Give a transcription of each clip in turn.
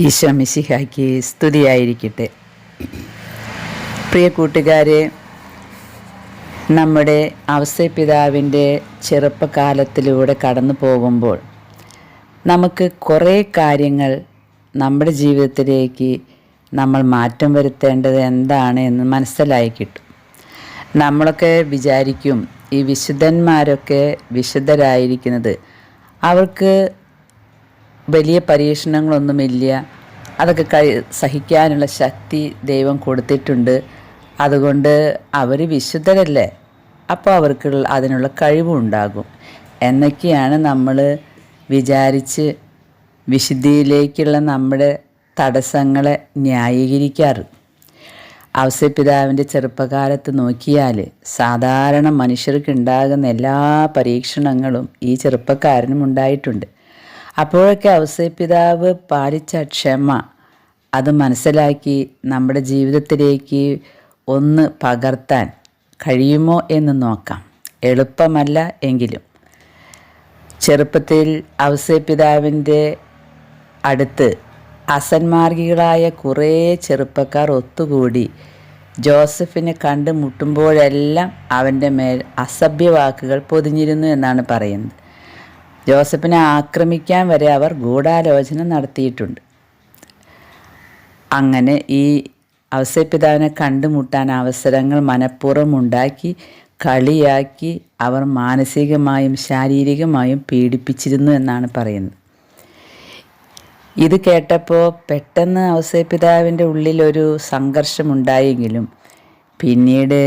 ഈശോ സ്തുതിയായിരിക്കട്ടെ. പ്രിയ കൂട്ടുകാരെ നമ്മുടെ അവസ്ഥപിതാവിന്റെ ചെറുപ്പകാലത്തിലൂടെ കടന്നു പോകുമ്പോൾ നമുക്ക് കുറേ കാര്യങ്ങൾ നമ്മുടെ ജീവിതത്തിലേക്ക് നമ്മൾ മാറ്റം വരുത്തേണ്ടത് എന്താണ് എന്ന് മനസ്സിലായി കിട്ടും. നമ്മളൊക്കെ വിചാരിക്കും ഈ വിശുദ്ധന്മാരൊക്കെ വിശുദ്ധരായിരിക്കുന്നത് അവർക്ക് വലിയ പരീക്ഷണങ്ങളൊന്നുമില്ല. അതൊക്കെ കഴി സഹിക്കാനുള്ള ശക്തി ദൈവം കൊടുത്തിട്ടുണ്ട്. അതുകൊണ്ട് അവർ വിശുദ്ധരല്ലേ? അപ്പോൾ അവർക്ക് അതിനുള്ള കഴിവും ഉണ്ടാകും എന്നൊക്കെയാണ് നമ്മൾ വിചാരിച്ച് വിശുദ്ധിയിലേക്കുള്ള നമ്മുടെ തടസ്സങ്ങളെ ന്യായീകരിക്കാറ്. അവസ്യപിതാവിന്റെ ചെറുപ്പകാലത്ത് നോക്കിയാൽ സാധാരണ മനുഷ്യർക്ക് ഉണ്ടാകുന്ന എല്ലാ പരീക്ഷണങ്ങളും ഈ ചെറുപ്പക്കാരനും ഉണ്ടായിട്ടുണ്ട്. അപ്പോഴൊക്കെ ഔസപിതാവ് പാലിച്ച ക്ഷമ അത് മനസ്സിലാക്കി നമ്മുടെ ജീവിതത്തിലേക്ക് ഒന്ന് പകർത്താൻ കഴിയുമോ എന്ന് നോക്കാം. എളുപ്പമല്ല എങ്കിലും. ചെറുപ്പത്തിൽ ഔസപിതാവിന്റെ അടുത്ത് അസന്മാർഗികളായ കുറേ ചെറുപ്പക്കാർ ഒത്തുകൂടി ജോസഫിനെ കണ്ടുമുട്ടുമ്പോഴെല്ലാം അവന്റെ മേൽ അസഭ്യവാക്കുകൾ പൊതിഞ്ഞിരുന്നു എന്നാണ് പറയുന്നത്. ജോസഫിനെ ആക്രമിക്കാൻ വരെ അവർ ഗൂഢാലോചന നടത്തിയിട്ടുണ്ട്. അങ്ങനെ ഈ അവസരപിതാവിനെ കണ്ടുമുട്ടാൻ അവസരങ്ങൾ മനഃപൂർവം ഉണ്ടാക്കി കളിയാക്കി അവർ മാനസികമായും ശാരീരികമായും പീഡിപ്പിച്ചിരുന്നു എന്നാണ് പറയുന്നത്. ഇത് കേട്ടപ്പോൾ പെട്ടെന്ന് അവസരപിതാവിന്റെ ഉള്ളിലൊരു സംഘർഷമുണ്ടായെങ്കിലും പിന്നീട്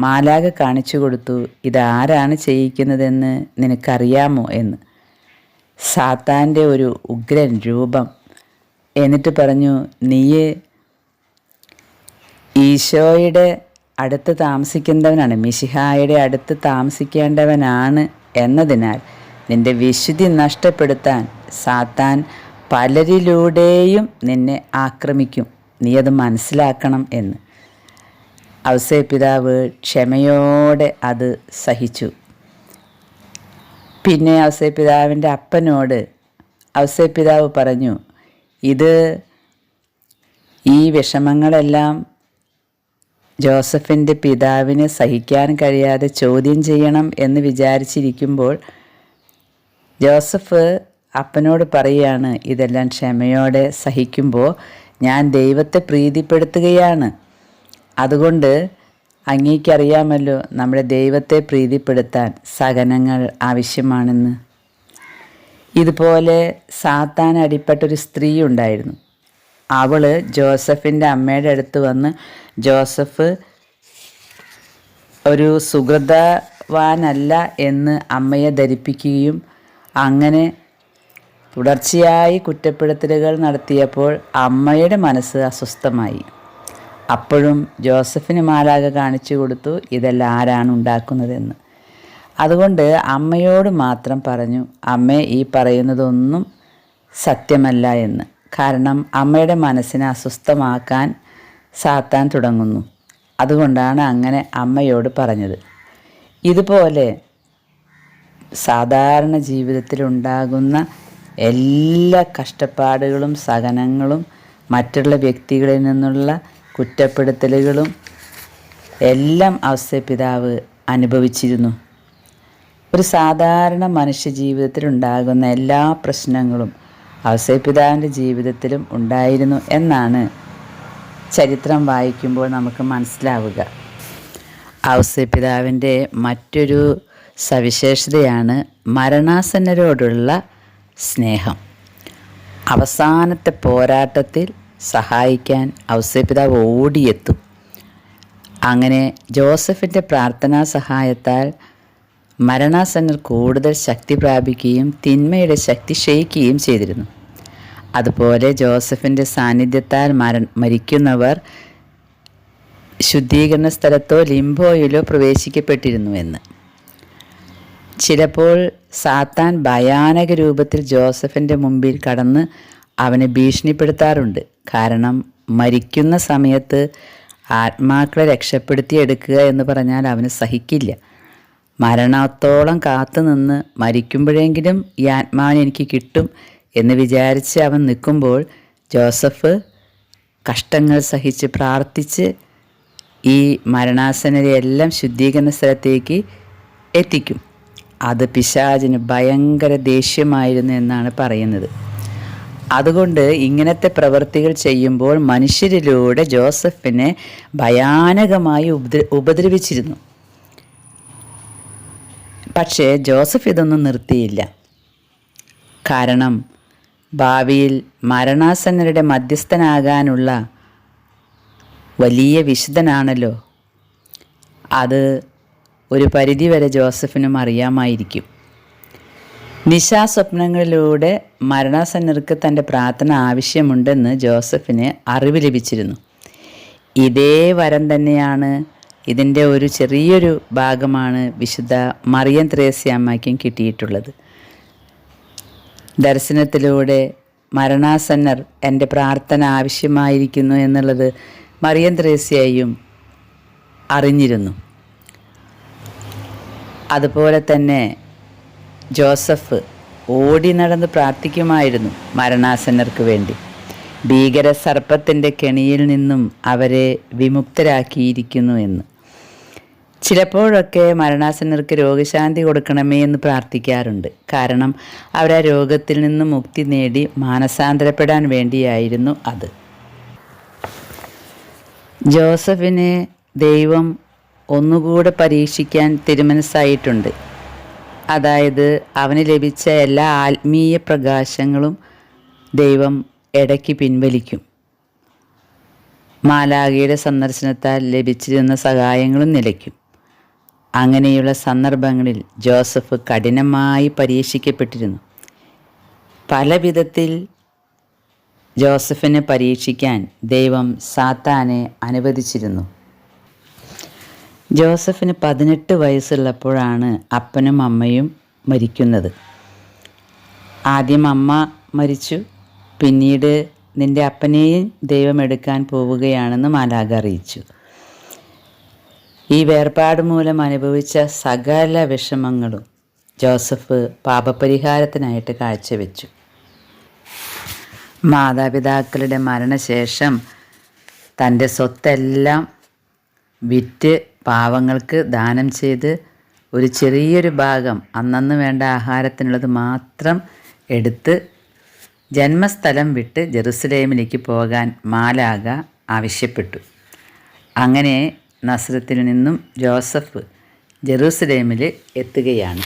മാലാക കാണിച്ചു കൊടുത്തു ഇതാരാണ് ചെയ്യിക്കുന്നതെന്ന് നിനക്കറിയാമോ? എന്ന്. സാത്താന്റെ ഒരു ഉഗ്രൻ രൂപം. എന്നിട്ട് പറഞ്ഞു നീ ഈശോയുടെ അടുത്ത് താമസിക്കുന്നവനാണ് മിശിഹായുടെ അടുത്ത് താമസിക്കേണ്ടവനാണ് എന്നതിനാൽ നിന്റെ വിശുദ്ധി നഷ്ടപ്പെടുത്താൻ സാത്താൻ പലരിലൂടെയും നിന്നെ ആക്രമിക്കും. നീ അത് മനസ്സിലാക്കണം എന്ന്. ഔസേ പിതാവ് ക്ഷമയോടെ അത് സഹിച്ചു. പിന്നെ ഔസേ പിതാവിന്റെ അപ്പനോട് ഔസേ പിതാവ് പറഞ്ഞു ഇത് ഈ വിഷമങ്ങളെല്ലാം ജോസഫിന്റെ പിതാവിന് സഹിക്കാൻ കഴിയാതെ ചോദ്യം ചെയ്യണം എന്ന് വിചാരിച്ചിരിക്കുമ്പോൾ ജോസഫ് അപ്പനോട് പറയുകയാണ് ഇതെല്ലാം ക്ഷമയോടെ സഹിക്കുമ്പോൾ ഞാൻ ദൈവത്തെ പ്രീതിപ്പെടുത്തുകയാണ്. അതുകൊണ്ട് അങ്ങേക്കറിയാമല്ലോ നമ്മുടെ ദൈവത്തെ പ്രീതിപ്പെടുത്താൻ സഹനങ്ങൾ ആവശ്യമാണെന്ന്. ഇതുപോലെ സാത്താൻ അടിപ്പെട്ടൊരു സ്ത്രീ ഉണ്ടായിരുന്നു അവൾ ജോസഫിന്റെ അമ്മയുടെ അടുത്ത് വന്ന് ജോസഫ് ഒരു സുഹൃതവാനല്ല എന്ന് അമ്മയെ ധരിപ്പിക്കുകയും അങ്ങനെ തുടർച്ചയായി കുറ്റപ്പെടുത്തലുകൾ നടത്തിയപ്പോൾ അമ്മയുടെ മനസ്സ് അസ്വസ്ഥമായി. അപ്പോഴും ജോസഫിന് മാലാക കാണിച്ചു കൊടുത്തു ഇതെല്ലാം ആരാണ് ഉണ്ടാക്കുന്നതെന്ന്. അതുകൊണ്ട് അമ്മയോട് മാത്രം പറഞ്ഞു അമ്മ ഈ പറയുന്നതൊന്നും സത്യമല്ല എന്ന്. കാരണം അമ്മയുടെ മനസ്സിനെ അസ്വസ്ഥമാക്കാൻ സാത്താൻ തുടങ്ങുന്നു. അതുകൊണ്ടാണ് അങ്ങനെ അമ്മയോട് പറഞ്ഞത്. ഇതുപോലെ സാധാരണ ജീവിതത്തിലുണ്ടാകുന്ന എല്ലാ കഷ്ടപ്പാടുകളും സഹനങ്ങളും മറ്റുള്ള വ്യക്തികളിൽ നിന്നുള്ള കുറ്റപ്പെടുത്തലുകളും എല്ലാം അവസ്ഥ പിതാവ് അനുഭവിച്ചിരുന്നു. ഒരു സാധാരണ മനുഷ്യ ജീവിതത്തിൽ ഉണ്ടാകുന്ന എല്ലാ പ്രശ്നങ്ങളും അവസ്ഥ പിതാവിന്റെ ജീവിതത്തിലും ഉണ്ടായിരുന്നു എന്നാണ് ചരിത്രം വായിക്കുമ്പോൾ നമുക്ക് മനസ്സിലാവുക. അവസ്ഥ പിതാവിന്റെ മറ്റൊരു സവിശേഷതയാണ് മരണാസന്നരോടുള്ള സ്നേഹം. അവസാനത്തെ പോരാട്ടത്തിൽ സഹായിക്കാൻ ഔസേപിതാവ് ഓടിയെത്തും. അങ്ങനെ ജോസഫിന്റെ പ്രാർത്ഥനാ സഹായത്താൽ മരണാസന്നർ കൂടുതൽ ശക്തി പ്രാപിക്കുകയും തിന്മയുടെ ശക്തി ക്ഷയിക്കുകയും ചെയ്തിരുന്നു. അതുപോലെ ജോസഫിന്റെ സാന്നിധ്യത്താൽ മര മരിക്കുന്നവർ ശുദ്ധീകരണ സ്ഥലത്തോ ലിംബോയിലോ പ്രവേശിക്കപ്പെട്ടിരുന്നു എന്ന്. ചിലപ്പോൾ സാത്താൻ ഭയാനക രൂപത്തിൽ ജോസഫിന്റെ മുമ്പിൽ കടന്ന് അവനെ ഭീഷണിപ്പെടുത്താറുണ്ട്. കാരണം മരിക്കുന്ന സമയത്ത് ആത്മാക്കളെ രക്ഷപ്പെടുത്തിയെടുക്കുക എന്ന് പറഞ്ഞാൽ അവന് സഹിക്കില്ല. മരണത്തോളം കാത്തു നിന്ന് മരിക്കുമ്പോഴെങ്കിലും ഈ ആത്മാവിനെ എനിക്ക് കിട്ടും എന്ന് വിചാരിച്ച് അവൻ നിൽക്കുമ്പോൾ ജോസഫ് കഷ്ടങ്ങൾ സഹിച്ച് പ്രാർത്ഥിച്ച് ഈ മരണാസനരെയെല്ലാം ശുദ്ധീകരണ സ്ഥലത്തേക്ക് എത്തിക്കും. അത് പിശാചിന് ഭയങ്കര ദേഷ്യമായിരുന്നു എന്നാണ് പറയുന്നത്. അതുകൊണ്ട് ഇങ്ങനത്തെ പ്രവൃത്തികൾ ചെയ്യുമ്പോൾ മനുഷ്യരിലൂടെ ജോസഫിനെ ഭയാനകമായി ഉപദ്ര ഉപദ്രവിച്ചിരുന്നു. പക്ഷേ ജോസഫ് ഇതൊന്നും നിർത്തിയില്ല. കാരണം ഭാവിയിൽ മരണാസന്നരുടെ മധ്യസ്ഥനാകാനുള്ള വലിയ വിശുദ്ധനാണല്ലോ. അത് ഒരു പരിധിവരെ ജോസഫിനും അറിയാമായിരിക്കും. നിശാസ്വപ്നങ്ങളിലൂടെ മരണാസന്നർക്ക് തന്റെ പ്രാർത്ഥന ആവശ്യമുണ്ടെന്ന് ജോസഫിന് അറിവ് ലഭിച്ചിരുന്നു. ഇതേ വരം തന്നെയാണ് ഇതിന്റെ ഒരു ചെറിയൊരു ഭാഗമാണ് വിശുദ്ധ മറിയം ത്രേസ്യാമ്മയ്ക്കും കിട്ടിയിട്ടുള്ളത്. ദർശനത്തിലൂടെ മരണാസന്നർ എന്റെ പ്രാർത്ഥന ആവശ്യമായിരിക്കുന്നു എന്നുള്ളത് മറിയം ത്രേസ്യയും അറിഞ്ഞിരുന്നു. അതുപോലെ തന്നെ ജോസഫ് ഓടി നടന്ന് പ്രാർത്ഥിക്കുമായിരുന്നു മരണാസന്നർക്ക് വേണ്ടി. ഭീകര സർപ്പത്തിന്റെ കെണിയിൽ നിന്നും അവരെ വിമുക്തരാക്കിയിരിക്കുന്നു എന്ന്. ചിലപ്പോഴൊക്കെ മരണാസന്നർക്ക് രോഗശാന്തി കൊടുക്കണമേ എന്ന് പ്രാർത്ഥിക്കാറുണ്ട്. കാരണം അവർ ആ രോഗത്തിൽ നിന്ന് മുക്തി നേടി മാനസാന്തരപ്പെടാൻ വേണ്ടിയായിരുന്നു അത്. ജോസഫിനെ ദൈവം ഒന്നുകൂടെ പരീക്ഷിക്കാൻ തിരുമനസ്സായിട്ടുണ്ട്. അതായത് അവന് ലഭിച്ച എല്ലാ ആത്മീയ പ്രകാശങ്ങളും ദൈവം ഇടയ്ക്ക് പിൻവലിക്കും. മാലാഖയുടെ സന്ദർശനത്താൽ ലഭിച്ചിരുന്ന സഹായങ്ങളും നിലയ്ക്കും. അങ്ങനെയുള്ള സന്ദർഭങ്ങളിൽ ജോസഫ് കഠിനമായി പരീക്ഷിക്കപ്പെട്ടിരുന്നു. പല വിധത്തിൽ ജോസഫിനെ പരീക്ഷിക്കാൻ ദൈവം സാത്താനെ അനുവദിച്ചിരുന്നു. ജോസഫിന് പതിനെട്ട് വയസ്സുള്ളപ്പോഴാണ് അപ്പനും അമ്മയും മരിക്കുന്നത്. ആദ്യം അമ്മ മരിച്ചു. പിന്നീട് നിന്റെ അപ്പനെയും ദൈവം എടുക്കാൻ പോവുകയാണെന്ന് മാലാഖ അറിയിച്ചു. ഈ വേർപാട് മൂലം അനുഭവിച്ച സകല വിഷമങ്ങളും ജോസഫ് പാപപരിഹാരത്തിനായിട്ട് കാഴ്ചവെച്ചു. മാതാപിതാക്കളുടെ മരണശേഷം തന്റെ സ്വത്തെല്ലാം വിറ്റ് പാവങ്ങൾക്ക് ദാനം ചെയ്ത് ഒരു ചെറിയൊരു ഭാഗം അന്നന്ന് വേണ്ട ആഹാരത്തിനുള്ളത് മാത്രം എടുത്ത് ജന്മസ്ഥലം വിട്ട് ജെറുസലേമിലേക്ക് പോകാൻ മാലാക ആവശ്യപ്പെട്ടു. അങ്ങനെ നസ്രത്തിൽ നിന്നും ജോസഫ് ജെറുസലേമിൽ എത്തുകയാണ്.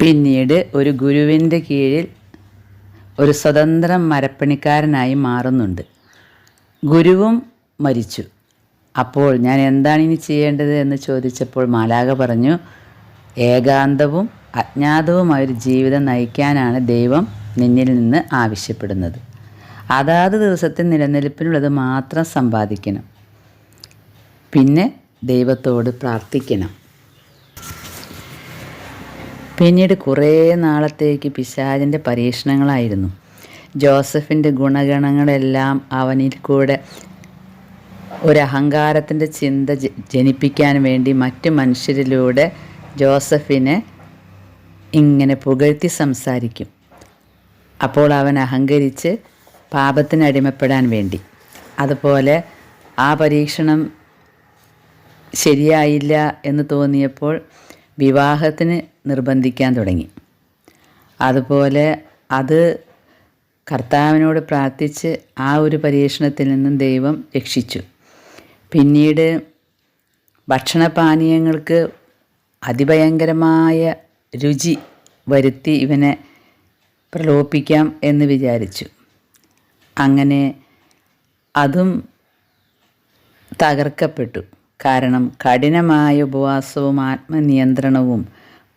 പിന്നീട് ഒരു ഗുരുവിന്റെ കീഴിൽ ഒരു സ്വതന്ത്ര മരപ്പണിക്കാരനായി മാറുന്നുണ്ട്. ഗുരുവും മരിച്ചു. അപ്പോൾ ഞാൻ എന്താണ് ഇനി ചെയ്യേണ്ടത് എന്ന് ചോദിച്ചപ്പോൾ മാലാക പറഞ്ഞു ഏകാന്തവും അജ്ഞാതവുമായ ഒരു ജീവിതം നയിക്കാനാണ് ദൈവം നിന്നിൽ നിന്ന് ആവശ്യപ്പെടുന്നത്. അതാത് ദിവസത്തെ നിലനിൽപ്പിനുള്ളത് മാത്രം സമ്പാദിക്കണം. പിന്നെ ദൈവത്തോട് പ്രാർത്ഥിക്കണം. പിന്നീട് കുറേ നാളത്തേക്ക് പിശാചിന്റെ പരീക്ഷണങ്ങളായിരുന്നു. ജോസഫിന്റെ ഗുണഗണങ്ങളെല്ലാം അവനിൽ കൂടെ ഒരു ചിന്ത ജനിപ്പിക്കാൻ വേണ്ടി മറ്റ് മനുഷ്യരിലൂടെ ജോസഫിനെ ഇങ്ങനെ പുകഴ്ത്തി സംസാരിക്കും. അപ്പോൾ അവൻ അഹങ്കരിച്ച് പാപത്തിന് അടിമപ്പെടാൻ വേണ്ടി. അതുപോലെ ആ പരീക്ഷണം ശരിയായില്ല എന്ന് തോന്നിയപ്പോൾ വിവാഹത്തിന് നിർബന്ധിക്കാൻ തുടങ്ങി. അതുപോലെ അത് കർത്താവിനോട് പ്രാർത്ഥിച്ച് ആ ഒരു പരീക്ഷണത്തിൽ നിന്നും ദൈവം രക്ഷിച്ചു. പിന്നീട് ഭക്ഷണപാനീയങ്ങൾക്ക് അതിഭയങ്കരമായ രുചി വരുത്തി ഇവനെ പ്രലോഭിപ്പിക്കാം എന്ന് വിചാരിച്ചു. അങ്ങനെ അതും തകർക്കപ്പെട്ടു. കാരണം കഠിനമായ ഉപവാസവും ആത്മനിയന്ത്രണവും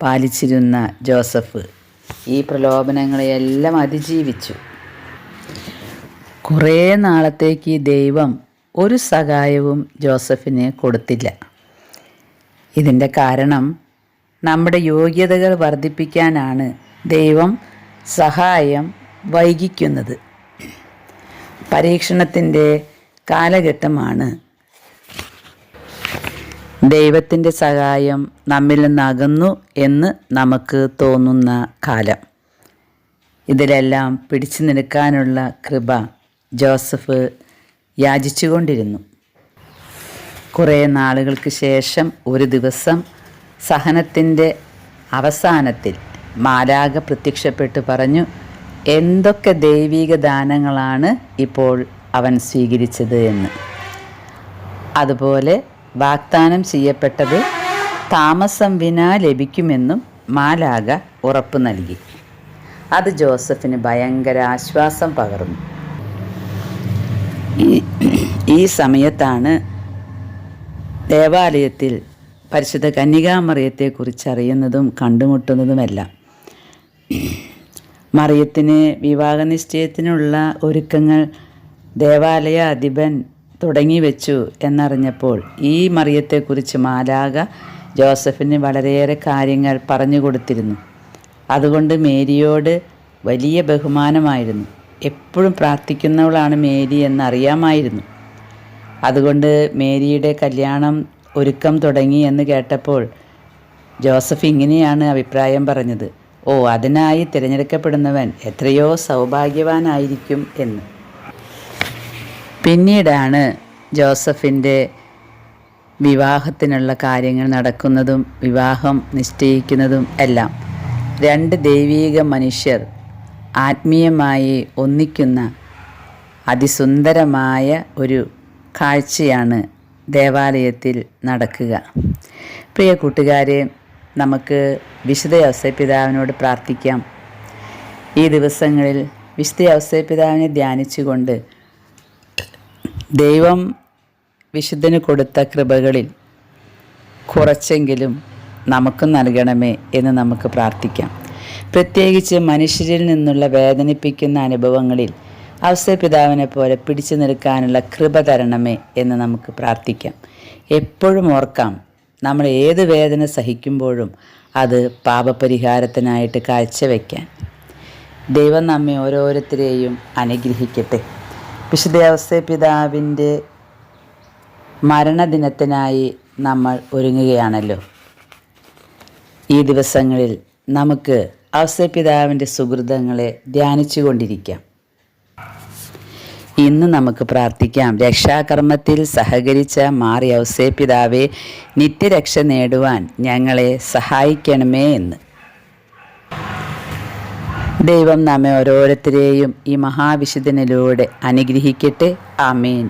പാലിച്ചിരുന്ന ജോസഫ് ഈ പ്രലോഭനങ്ങളെയെല്ലാം അതിജീവിച്ചു. കുറേ നാളത്തേക്ക് ദൈവം ഒരു സഹായവും ജോസഫിന് കൊടുത്തില്ല. ഇതിന്റെ കാരണം നമ്മുടെ യോഗ്യതകൾ വർദ്ധിപ്പിക്കാനാണ് ദൈവം സഹായം വൈകിക്കുന്നത്. പരീക്ഷണത്തിന്റെ കാലഘട്ടമാണ്. ദൈവത്തിന്റെ സഹായം നമ്മിൽ നിന്ന് അകന്നു എന്ന് നമുക്ക് തോന്നുന്ന കാലം. ഇതിലെല്ലാം പിടിച്ചു നിൽക്കാനുള്ള കൃപ ജോസഫ് യാചിച്ചുകൊണ്ടിരുന്നു. കുറേ നാളുകൾക്ക് ശേഷം ഒരു ദിവസം സഹനത്തിന്റെ അവസാനത്തിൽ മാലാക പ്രത്യക്ഷപ്പെട്ട് പറഞ്ഞു എന്തൊക്കെ ദൈവിക ദാനങ്ങളാണ് ഇപ്പോൾ അവൻ സ്വീകരിച്ചത് എന്ന്? അതുപോലെ വാഗ്ദാനം ചെയ്യപ്പെട്ടത് താമസം വിനാ ലഭിക്കുമെന്നും മാലാക ഉറപ്പ് നൽകി. അത് ജോസഫിന് ഭയങ്കര ആശ്വാസം പകർന്നു. ഈ സമയത്താണ് ദേവാലയത്തിൽ പരിശുദ്ധ കന്യകാമറിയത്തെക്കുറിച്ച് അറിയുന്നതും കണ്ടുമുട്ടുന്നതുമെല്ലാം. മറിയത്തിന് വിവാഹ നിശ്ചയത്തിനുള്ള ഒരുക്കങ്ങൾ ദേവാലയ അധിപൻ തുടങ്ങി വെച്ചു എന്നറിഞ്ഞപ്പോൾ ഈ മറിയത്തെക്കുറിച്ച് മാലാക ജോസഫിന് വളരെയേറെ കാര്യങ്ങൾ പറഞ്ഞു കൊടുത്തിരുന്നു അതുകൊണ്ട് മേരിയോട് വലിയ ബഹുമാനമായിരുന്നു. എപ്പോഴും പ്രാർത്ഥിക്കുന്നവളാണ് മേരി എന്നറിയാമായിരുന്നു. അതുകൊണ്ട് മേരിയുടെ കല്യാണം ഒരുക്കം തുടങ്ങി എന്ന് കേട്ടപ്പോൾ ജോസഫ് ഇങ്ങനെയാണ് അഭിപ്രായം പറഞ്ഞത്. ഓ അതിനായി തിരഞ്ഞെടുക്കപ്പെടുന്നവൻ എത്രയോ സൗഭാഗ്യവാനായിരിക്കും എന്ന്. പിന്നീടാണ് ജോസഫിന്റെ വിവാഹത്തിനുള്ള കാര്യങ്ങൾ നടക്കുന്നതും വിവാഹം നിശ്ചയിക്കുന്നതും എല്ലാം. രണ്ട് ദൈവീക മനുഷ്യർ ആത്മീയമായി ഒന്നിക്കുന്ന അതിസുന്ദരമായ ഒരു കാഴ്ചയാണ് ദേവാലയത്തിൽ നടക്കുക. പ്രിയ കൂട്ടുകാരെ നമുക്ക് വിശുദ്ധ പിതാവിനോട് പ്രാർത്ഥിക്കാം. ഈ ദിവസങ്ങളിൽ വിശുദ്ധ പിതാവിനെ ധ്യാനിച്ചുകൊണ്ട് ദൈവം വിശുദ്ധന് കൊടുത്ത കൃപകളിൽ കുറച്ചെങ്കിലും നമുക്ക് നൽകണമേ എന്ന് നമുക്ക് പ്രാർത്ഥിക്കാം. പ്രത്യേകിച്ച് മനുഷ്യരിൽ നിന്നുള്ള വേദനിപ്പിക്കുന്ന അനുഭവങ്ങളിൽ ഔസപിതാവിനെ പോലെ പിടിച്ചു നിൽക്കാനുള്ള കൃപ തരണമേ എന്ന് നമുക്ക് പ്രാർത്ഥിക്കാം. എപ്പോഴും ഓർക്കാം നമ്മൾ ഏത് വേദന സഹിക്കുമ്പോഴും അത് പാപപരിഹാരത്തിനായിട്ട് കാഴ്ചവെക്കാൻ. ദൈവം നമ്മെ ഓരോരുത്തരെയും അനുഗ്രഹിക്കട്ടെ. വിശുദ്ധ അവസ്ഥപിതാവിന്റെ മരണദിനത്തിനായി നമ്മൾ ഒരുങ്ങുകയാണല്ലോ. ഈ ദിവസങ്ങളിൽ നമുക്ക് അവസ്ഥപിതാവിന്റെ സുഹൃതങ്ങളെ ധ്യാനിച്ചു കൊണ്ടിരിക്കാം ഇന്ന് നമുക്ക് പ്രാർത്ഥിക്കാം. രക്ഷാകർമ്മത്തിൽ സഹകരിച്ച മാറി ഔസേപിതാവെ നിത്യരക്ഷ നേടുവാൻ ഞങ്ങളെ സഹായിക്കണമേ എന്ന്. ദൈവം നമ്മെ ഓരോരുത്തരെയും ഈ മഹാവിശുദ്ധനിലൂടെ അനുഗ്രഹിക്കട്ടെ. ആമേൻ.